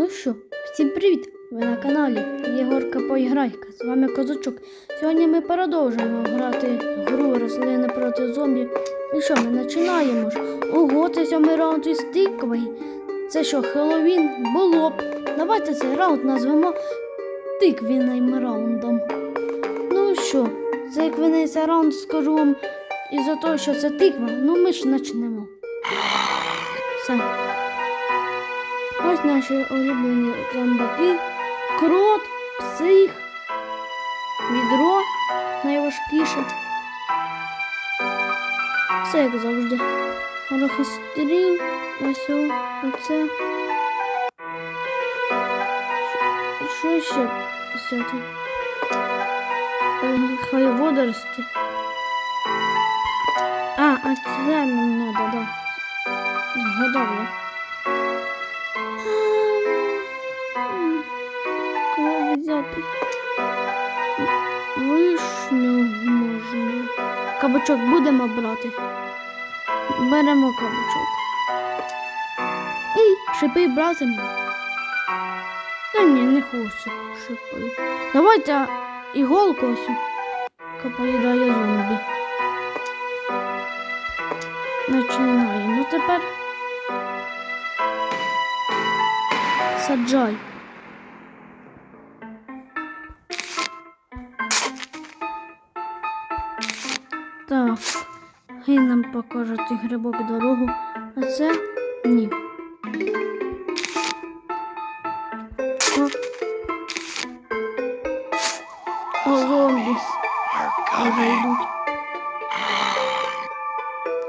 Ну що, всім привіт! Ви на каналі Єгорка Поіграйка. З вами Козачок. Сьогодні ми продовжуємо грати гру рослини проти зомбі. І що, ми починаємо ж? Ого, це сьомий раунд із тиквою. Це що, Хеллоуін? Було б. Давайте цей раунд назвемо тиквінним раундом. Ну що, це як виниться раунд, скажу вам із-за того, що це тиква, ну ми ж почнемо. Все. Ось наші улюблені зомбаки. Крот, псих, відро найважкіше. Все як завжди. Рохострім, ось оце. Що ще взяти? Е, Хай водорості. А, а це нам надо, да. Згадав я. Взяти? Вишню можна. Кабачок будемо брати. Беремо кабачок. І шипи братимо. Та ні, не хочу шипи. Давайте іголку ось. яка поїдає зомбі. Починаємо тепер. Саджай. Покажуть і грибок дорогу. А це ні. О, О зомбі. Вже йдуть.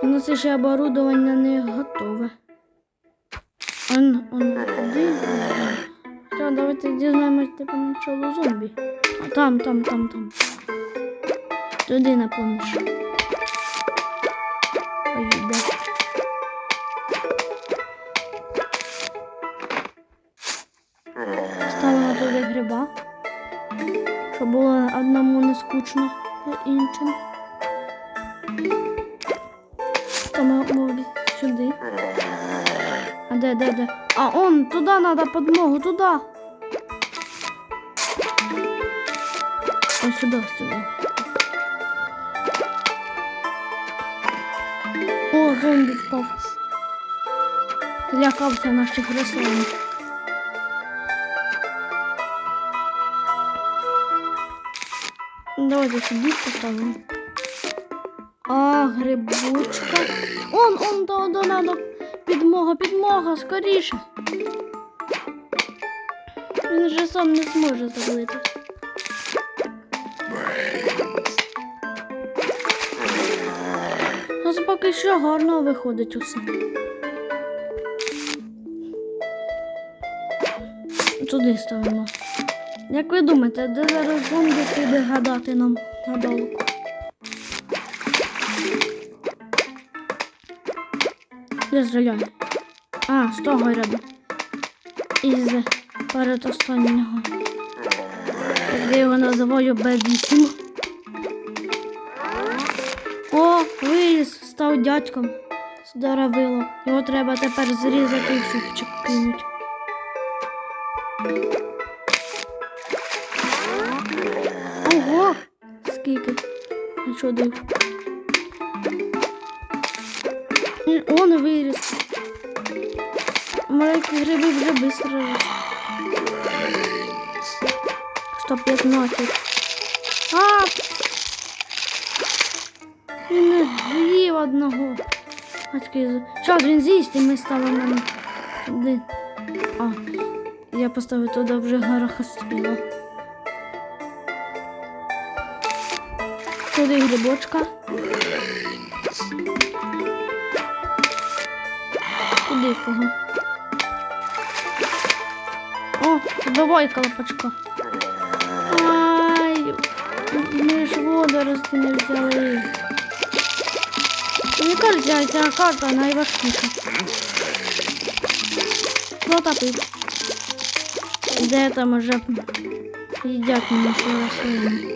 У нас ще оборудовання не готове. Он, он куди? Та, давайте дізнаємось типу начало зомбі. А там, там, там, там. Туди на поміж. Поїде. Ставимо туди гриба. Щоб було одному не скучно, а іншим. Мовлі сюди. А де, де, де? А он, туди надо подмогу, туди. Ось сюди, сюди. Зомбі впав. Злякався наших рослин. Давайте сюди поставимо. А, грибочка. Он, он, да, да, надо. Підмога, підмога, скоріше. Він вже сам не зможе залити. Поки що гарно виходить усе. Туди ставимо. Як ви думаєте, де зараз зомбі піде гадати нам гадалку? Я стріляю. А, з того ряду. Із передостаннього. Я його називаю Б8. Став дядьком. Здоровило. Його треба тепер зрізати і супчик кинуть. Ого! Скільки? Що див? Он виріс. Маленькі гриби вже ростуть. 115. Одного. Зараз він з'їсть і ми ставимо на один. А, я поставив туди вже горохостріла. Туди грибочка. Туди кого. О, давай колпачка. Ай, ми ж водорості не взяли. Мені кажеться, ця карта найважкіша. Протопив. Де там уже їдять наші рослини.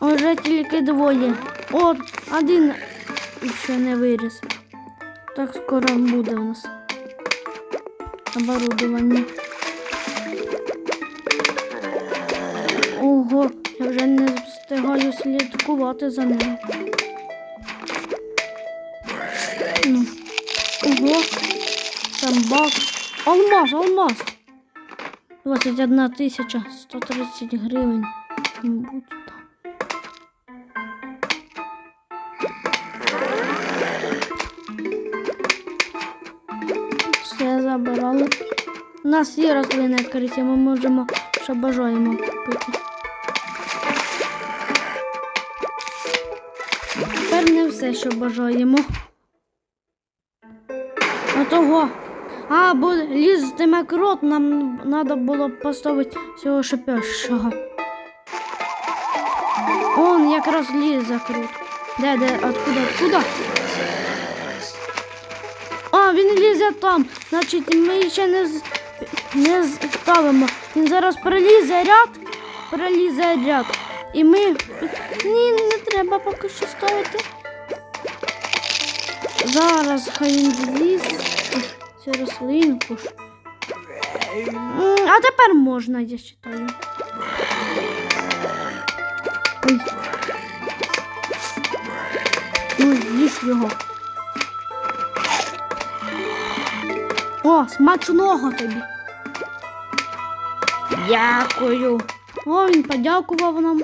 Уже тільки двоє. От, один ще не виріс. Так скоро буде у нас. оборудовання. Ого, я вже не встигаю слідкувати за ним. Ну. Ого, самбак. Алмаз, алмаз. 21 тисяча 130 гривень. Все забирали. У нас є рослини відкриті, ми можемо, що бажаємо пити. Тепер не все, що бажаємо. Того. А, бо лізтиме крот, нам треба було поставити цього шипящого. Он якраз лізе крут. Де, де, откуда, откуда? А, він лізе там. Значить, ми ще не, з- не ставимо. Він зараз пролізе ряд, пролізе ряд. І ми. Ні, не треба поки що ставити. Зараз хай він зліз. Цю рослинку А тепер можна, я вважаю. Ой. Ну, їж його. О, смачного тобі. Дякую. О, він подякував нам.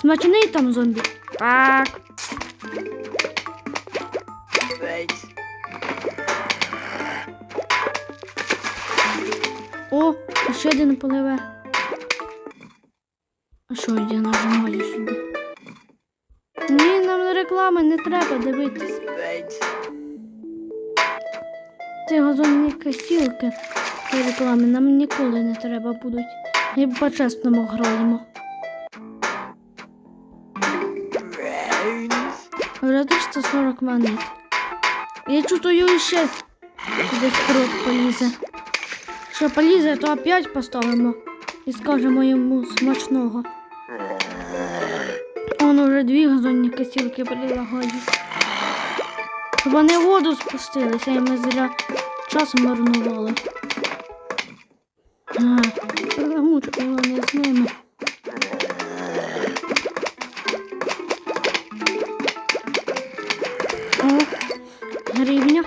Смачний там зомбі. Так. О, ще один пливе. А що я нажимаю сюди? Ні, нам реклами не треба дивитися. Ці газонні косілки ці реклами нам ніколи не треба будуть. Ми по-чесному граємо. Вже 340 монет. Я чувствую ще десь крот полізе. Що полізе, то опять поставимо і скажемо йому смачного. Он уже дві газонні косілки прилагають. Щоб Вони в воду спустилися і ми зря час марнували. А, замучили вони з ними. Гривня.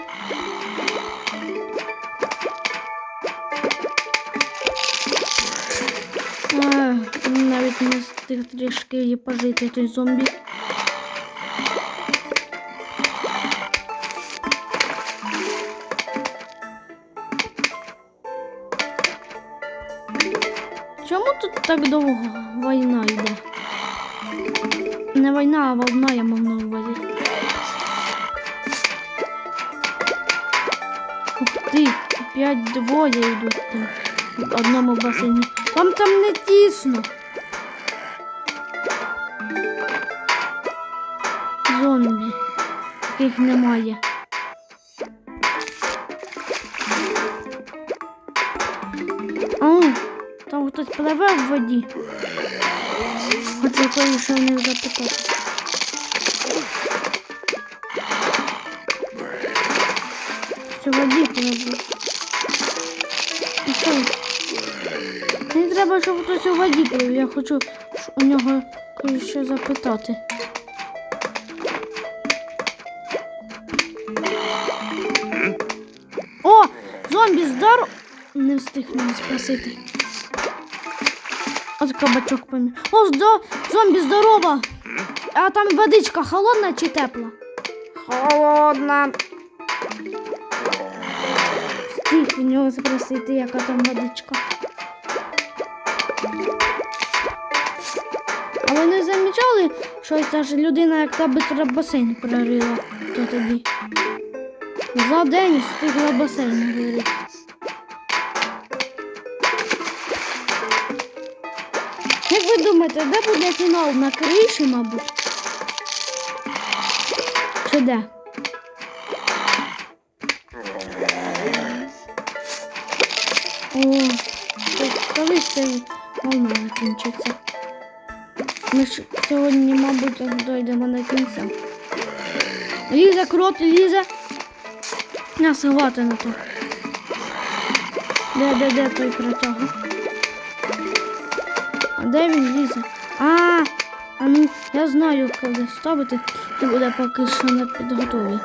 А, навіть не встиг трішки пожити той зомбі. Чому тут так довго війна йде? Не війна, а волна, я мав на увазі. Опять двоє йдуть там в одному басейні. Вам там не тісно. Зомбі. Таких немає. А, там хтось пливе в воді. Хочу кое-що в них запитати. Що воді пливе. Що? Мені треба, щоб хтось у. Я хочу у нього кое-що запитати. О! Зомбі здоров... Не встиг мене спросити. От кабачок помі. О, здо... зомбі здорова! А там водичка холодна чи тепла? Холодна. У нього спросити, яка там водичка. А ви не замічали, що ця ж людина як та бистро басейн прорила то тоді? За день встигла басейн вирити. Як ви думаєте, де буде фінал? На криші, мабуть? Чи де? О, коли ж це волна закінчиться? Ми ж сьогодні, мабуть, дійдемо до кінця. Ліза, крот, ліза. М'ясо хвати на то. Де, де, де той кротяга? А де він лізе? А, а ну, я знаю, коли ставити, і буде поки що на підготові.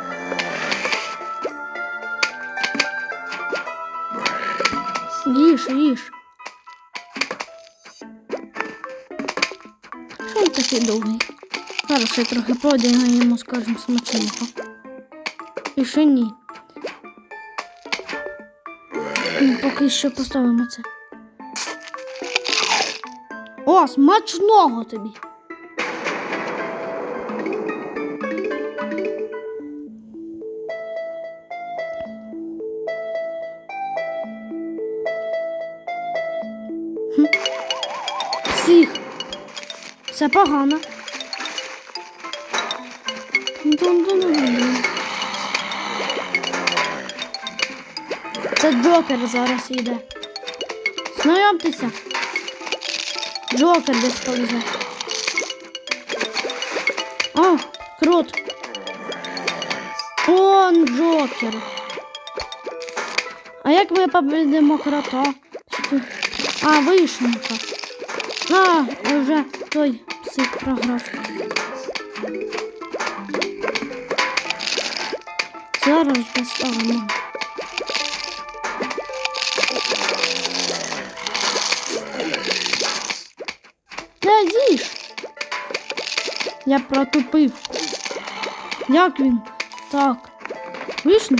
Їж, їж. Що він такий довгий? Зараз я трохи подягаємо, скажемо, смачного. І ще ні. М, Поки що поставимо це. О, смачного тобі. Псих. Все погано. Це Джокер зараз йде. Знайомтеся. Джокер десь повзе. О, крут. Он Джокер. А як ми победимо крота? А, вишенка. А, вже той псих програв. Зараз доставимо. Не їж. Я протупив. Як він? Так. Вишня?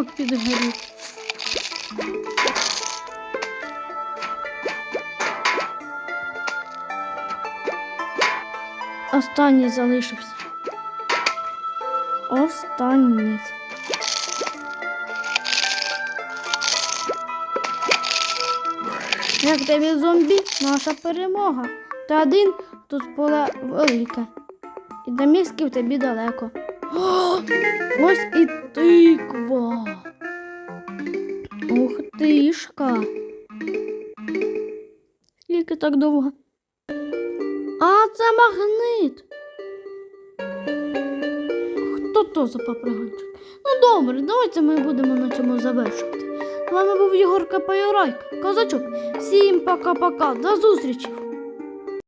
Молоток підгорів. Останній залишився. Останній. Як тобі зомбі, наша перемога. Та один тут поле велике. І до місків тобі далеко. О, ось і тиква. Ух тишка. Скільки так довго? А це магнит. Хто то за поприганчик? Ну добре, давайте ми будемо на цьому завершувати. З вами був Єгор Капайорайка, козачок. Всім пока-пока, до зустрічі!